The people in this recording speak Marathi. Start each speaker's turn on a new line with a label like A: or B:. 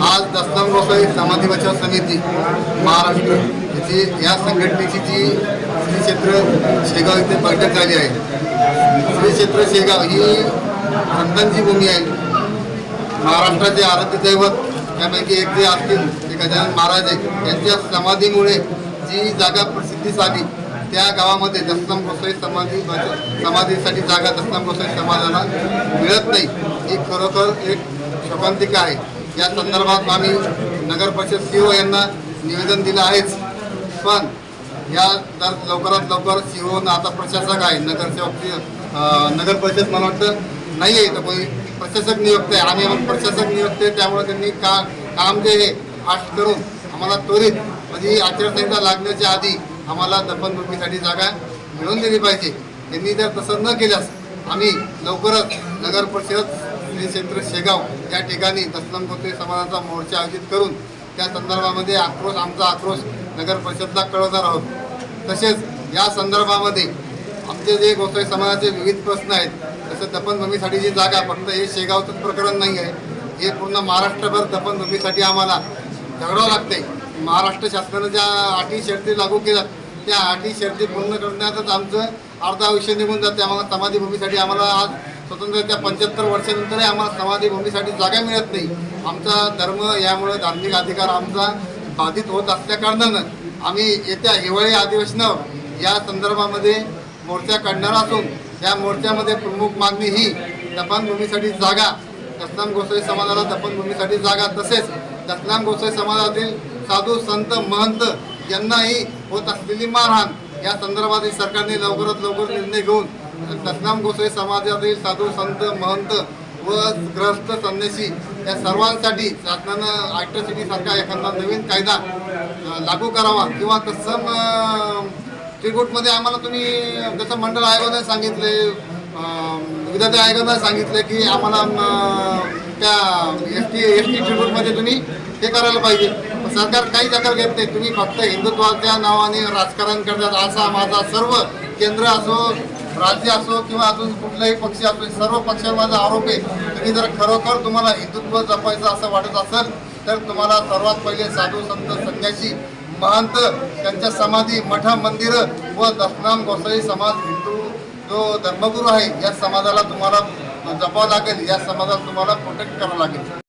A: आज दसराम गोसाई समाधी बचाव समिती महाराष्ट्र याची या संघटनेची जी श्री क्षेत्र शेगाव इथे बैठक झाली आहे. श्री क्षेत्र शेगाव ही संतांची भूमी आहे. महाराष्ट्राचे आराध्य दैवत त्यापैकी एक जे असतील ते गजानन महाराज आहे यांच्या समाधीमुळे जी जागा प्रसिद्धी आली त्या गावामध्ये दसनाम गोसाई समाधी समाधीसाठी जागा दसनाम गोसाई समाजाला मिळत नाही. ही खरोखर एक शोकांतिका आहे. या संदर्भात आम्ही नगर परिषद ओ यांना निवेदन दिलं आहेच. पण या तर लवकरात लवकर सी ओ आता प्रशासक आहे नगरसेवक नगर परिषद मला वाटतं नाही आहे तर कोणी प्रशासक नियुक्त आहे. आम्ही प्रशासक नियुक्त आहे त्यामुळे त्यांनी का काम जे हे फास्ट करून आम्हाला त्वरित म्हणजे आचारसंहिता लागण्याच्या आधी आम्हाला दफनभूमीसाठी जागा मिळवून दिली पाहिजे. त्यांनी जर तसं न केल्यास आम्ही लवकरच नगर परिषद श्री क्षेत्र शेगाव या ठिकाणी तस्लम गोत्रे समाजाचा मोर्चा आयोजित करून त्या संदर्भामध्ये आक्रोश आमचा आक्रोश नगर परिषदला कळवणार आहोत. तसेच या संदर्भामध्ये आमचे जे गोसाई समाजाचे विविध प्रश्न आहेत तसं दफनभूमीसाठी जी जागा फक्त हे शेगावचंच प्रकरण नाही आहे. हे पूर्ण महाराष्ट्रभर दफनभूमीसाठी आम्हाला झगडावं लागते महाराष्ट्र शासनानं ज्या अटी शर्ती लागू केल्या त्या अटी शर्ती पूर्ण करण्यातच आमचं अर्धा आयुष्य निघून जाते आम्हाला समाधीभूमीसाठी आम्हाला आज स्वतंत्रच्या पंच्याहत्तर वर्षानंतरही आम्हाला समाधीभूमीसाठी जागा मिळत नाही. आमचा धर्म यामुळे धार्मिक अधिकार आमचा बाधित होत असल्याकारणानं आम्ही येत्या हिवाळी अधिवेशनावर या संदर्भामध्ये मोर्चा काढणार असून या मोर्चामध्ये प्रमुख मागणी ही दफनभूमीसाठी जागा दसनाम गोसाई समाजाला दफनभूमीसाठी जागा तसेच दसनाम गोसाई समाजातील साधू संत महंत यांनाही होत असलेली मारहाण या संदर्भातील सरकारने लवकरात लवकर निर्णय घेऊन सतनाम गोसाई समाजातील साधू संत महंत व ग्रस्त संन्यासी या सर्वांसाठी शासनानं ॲट्रॉसिटी सारखा एखादा नवीन कायदा लागू करावा किंवा तत्सम त्रिकूटमध्ये आम्हाला तुम्ही जसं मंडळ आयोगाने सांगितले विद्यार्थी विधाते आयोगाने सांगितले की आम्हाला त्या एस टी एस टी त्रिकूटमध्ये तुम्ही हे करायला पाहिजे. सरकार काही दखल घेत नाही. तुम्ही फक्त हिंदुत्वाच्या नावाने राजकारण करतात. असा माझा सर्व केंद्र असो राज्य असो किंवा अजून कुठलाही पक्ष असो सर्व पक्षावर माझा आरोप आहे तुम्ही जर खरोखर तुम्हाला हिंदुत्व जपायचं असं वाटत असेल तर तुम्हाला सर्वात पहिले साधू संत संन्यासी महंत त्यांच्या समाधी मठ मंदिरं व दसनाम गोसाई समाज हिंदू जो धर्मगुरू आहे या समाजाला तुम्हाला जपावं लागेल या समाजाला तुम्हाला प्रोटेक्ट करावं लागेल.